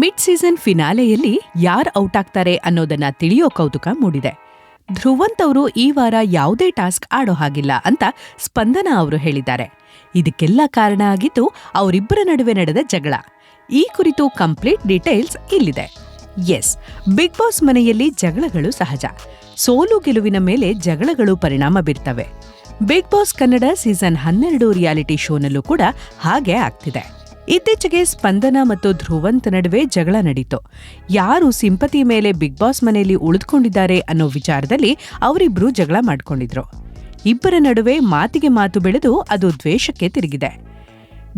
Mid season ಫಿನಾಲೆಯಲ್ಲಿ ಯಾರು out ಆಗ್ತಾರೆ ಅನ್ನೋದನ್ನ ತಿಳಿಯೋ ಕೌತುಕ ಮೂಡಿದೆ. ಧ್ರುವಂತ್ ಅವರು ಈ ವಾರ ಯಾವುದೇ ಟಾಸ್ಕ್ ಆಡೋ ಹಾಗಿಲ್ಲ ಅಂತ ಸ್ಪಂದನ ಅವರು ಹೇಳಿದ್ದಾರೆ. ಇದಕ್ಕೆಲ್ಲ ಕಾರಣ ಆಗಿದ್ದು ಅವರಿಬ್ಬರ ನಡುವೆ ನಡೆದ ಜಗಳ. ಈ ಕುರಿತು ಕಂಪ್ಲೀಟ್ ಡೀಟೇಲ್ಸ್ ಇಲ್ಲಿದೆ. ಎಸ್, ಬಿಗ್ ಬಾಸ್ ಮನೆಯಲ್ಲಿ ಜಗಳಗಳು ಸಹಜ. ಸೋಲು ಗೆಲುವಿನ ಮೇಲೆ ಜಗಳಗಳು ಪರಿಣಾಮ ಬೀರ್ತವೆ. ಬಿಗ್ ಬಾಸ್ ಕನ್ನಡ ಸೀಸನ್ ಹನ್ನೆರಡು ರಿಯಾಲಿಟಿ ಶೋನಲ್ಲೂ ಕೂಡ ಹಾಗೆ ಆಗ್ತಿದೆ. ಇತ್ತೀಚೆಗೆ ಸ್ಪಂದನ ಮತ್ತು ಧ್ರುವಂತ್ ನಡುವೆ ಜಗಳ ನಡೀತು. ಯಾರು ಸಿಂಪತಿ ಮೇಲೆ ಬಿಗ್ ಬಾಸ್ ಮನೆಯಲ್ಲಿ ಉಳಿದುಕೊಂಡಿದ್ದಾರೆ ಅನ್ನೋ ವಿಚಾರದಲ್ಲಿ ಅವರಿಬ್ಬರು ಜಗಳ ಮಾಡ್ಕೊಂಡಿದ್ರು. ಇಬ್ಬರ ನಡುವೆ ಮಾತಿಗೆ ಮಾತು ಬೆಳೆದು ಅದು ದ್ವೇಷಕ್ಕೆ ತಿರುಗಿದೆ.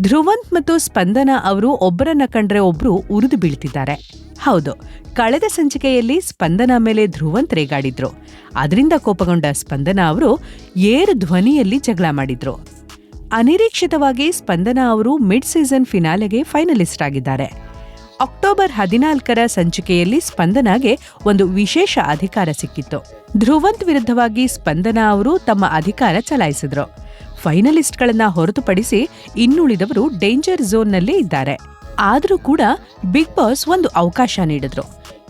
ಧ್ರುವಂತ್ ಮತ್ತು ಸ್ಪಂದನ ಅವರು ಒಬ್ಬರನ್ನ ಕಂಡ್ರೆ ಒಬ್ರು ಉರಿದು ಬೀಳ್ತಿದ್ದಾರೆ. ಹೌದು, ಕಳೆದ ಸಂಚಿಕೆಯಲ್ಲಿ ಸ್ಪಂದನ ಮೇಲೆ ಧ್ರುವಂತ್ ರೇಗಾಡಿದ್ರು. ಅದರಿಂದ ಕೋಪಗೊಂಡ ಸ್ಪಂದನ ಅವರು ಏರು ಧ್ವನಿಯಲ್ಲಿ ಜಗಳ ಮಾಡಿದ್ರು. ಅನಿರೀಕ್ಷಿತವಾಗಿ ಸ್ಪಂದನ ಅವರು ಮಿಡ್ ಸೀಸನ್ ಫಿನಾಲೆಗೆ ಫೈನಲಿಸ್ಟ್ ಆಗಿದ್ದಾರೆ. ಅಕ್ಟೋಬರ್ ಹದಿನಾಲ್ಕರ ಸಂಚಿಕೆಯಲ್ಲಿ ಸ್ಪಂದನಾಗೆ ಒಂದು ವಿಶೇಷ ಅಧಿಕಾರ ಸಿಕ್ಕಿತ್ತು. ಧ್ರುವಂತ್ ವಿರುದ್ಧವಾಗಿ ಸ್ಪಂದನ ಅವರು ತಮ್ಮ ಅಧಿಕಾರ ಚಲಾಯಿಸಿದ್ರು. ಫೈನಲಿಸ್ಟ್ಗಳನ್ನ ಹೊರತುಪಡಿಸಿ ಇನ್ನುಳಿದವರು ಡೇಂಜರ್ ಝೋನ್ನಲ್ಲೇ ಇದ್ದಾರೆ. ಆದರೂ ಕೂಡ ಬಿಗ್ ಬಾಸ್ ಒಂದು ಅವಕಾಶ ನೀಡಿದ್ರು.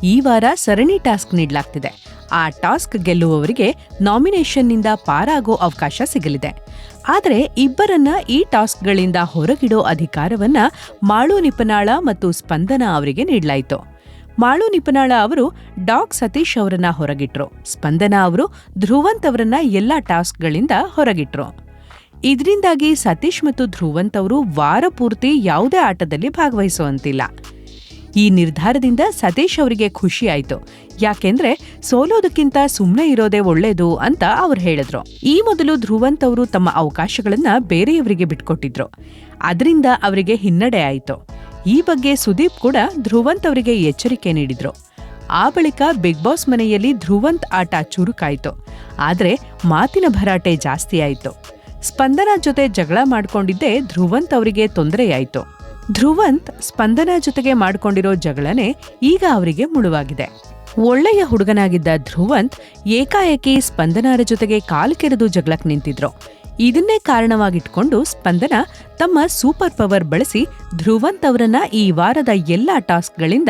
ಈ ವಾರ ಸರಣಿ ಟಾಸ್ಕ್ ನೀಡಲಾಗ್ತಿದೆ. ಆ ಟಾಸ್ಕ್ ಗೆಲ್ಲುವವರಿಗೆ ನಾಮಿನೇಷನ್ನಿಂದ ಪಾರಾಗೋ ಅವಕಾಶ ಸಿಗಲಿದೆ. ಆದರೆ ಇಬ್ಬರನ್ನ ಈ ಟಾಸ್ಕ್ಗಳಿಂದ ಹೊರಗಿಡೋ ಅಧಿಕಾರವನ್ನ ಮಾಳು ನಿಪನಾಳ ಮತ್ತು ಸ್ಪಂದನ ಅವರಿಗೆ ನೀಡಲಾಯಿತು. ಮಾಳು ನಿಪನಾಳ ಅವರು ಡಾಕ್ ಸತೀಶ್ ಅವರನ್ನ ಹೊರಗಿಟ್ರು. ಸ್ಪಂದನ ಅವರು ಧ್ರುವಂತ್ ಅವರನ್ನ ಎಲ್ಲಾ ಟಾಸ್ಕ್ಗಳಿಂದ ಹೊರಗಿಟ್ರು. ಇದರಿಂದಾಗಿ ಸತೀಶ್ ಮತ್ತು ಧ್ರುವಂತ್ ಅವರು ವಾರಪೂರ್ತಿ ಯಾವುದೇ ಆಟದಲ್ಲಿ ಭಾಗವಹಿಸುವಂತಿಲ್ಲ. ಈ ನಿರ್ಧಾರದಿಂದ ಸತೀಶ್ ಅವರಿಗೆ ಖುಷಿ ಆಯ್ತು. ಯಾಕೆಂದ್ರೆ ಸೋಲೋದಕ್ಕಿಂತ ಸುಮ್ಮನೆ ಇರೋದೇ ಒಳ್ಳೇದು ಅಂತ ಅವ್ರು ಹೇಳಿದ್ರು. ಈ ಮೊದಲು ಧ್ರುವಂತ್ ಅವರು ತಮ್ಮ ಅವಕಾಶಗಳನ್ನ ಬೇರೆಯವರಿಗೆ ಬಿಟ್ಕೊಟ್ಟಿದ್ರು. ಅದರಿಂದ ಅವರಿಗೆ ಹಿನ್ನಡೆ ಆಯಿತು. ಈ ಬಗ್ಗೆ ಸುದೀಪ್ ಕೂಡ ಧ್ರುವಂತ್ ಅವರಿಗೆ ಎಚ್ಚರಿಕೆ ನೀಡಿದ್ರು. ಆ ಬಳಿಕ ಬಿಗ್ ಬಾಸ್ ಮನೆಯಲ್ಲಿ ಧ್ರುವಂತ್ ಆಟ ಚುರುಕಾಯಿತು. ಆದ್ರೆ ಮಾತಿನ ಭರಾಟೆ ಜಾಸ್ತಿ ಆಯಿತು. ಸ್ಪಂದನ ಜೊತೆ ಜಗಳ ಮಾಡಿಕೊಂಡಿದ್ದೇ ಧ್ರುವಂತ್ ಅವರಿಗೆ ತೊಂದರೆಯಾಯಿತು. ಧ್ರುವಂತ್ ಸ್ಪಂದನ ಜೊತೆಗೆ ಮಾಡ್ಕೊಂಡಿರೋ ಜಗಳನೆ ಈಗ ಅವರಿಗೆ ಮುಳುವಾಗಿದೆ. ಒಳ್ಳೆಯ ಹುಡುಗನಾಗಿದ್ದ ಧ್ರುವಂತ್ ಏಕಾಏಕಿ ಸ್ಪಂದನರ ಜೊತೆಗೆ ಕಾಲು ಕೆರೆದು ಜಗಳಕ್ಕೆ ನಿಂತಿದ್ರು. ಇದನ್ನೇ ಕಾರಣವಾಗಿಟ್ಕೊಂಡು ಸ್ಪಂದನ ತಮ್ಮ ಸೂಪರ್ ಪವರ್ ಬಳಸಿ ಧ್ರುವಂತ್ ಅವರನ್ನ ಈ ವಾರದ ಎಲ್ಲಾ ಟಾಸ್ಕ್ಗಳಿಂದ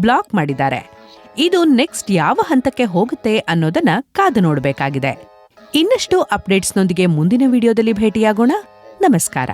ಬ್ಲಾಕ್ ಮಾಡಿದ್ದಾರೆ. ಇದು ನೆಕ್ಸ್ಟ್ ಯಾವ ಹಂತಕ್ಕೆ ಹೋಗುತ್ತೆ ಅನ್ನೋದನ್ನ ಕಾದು ನೋಡಬೇಕಾಗಿದೆ. ಇನ್ನಷ್ಟು ಅಪ್ಡೇಟ್ಸ್ನೊಂದಿಗೆ ಮುಂದಿನ ವಿಡಿಯೋದಲ್ಲಿ ಭೇಟಿಯಾಗೋಣ. ನಮಸ್ಕಾರ.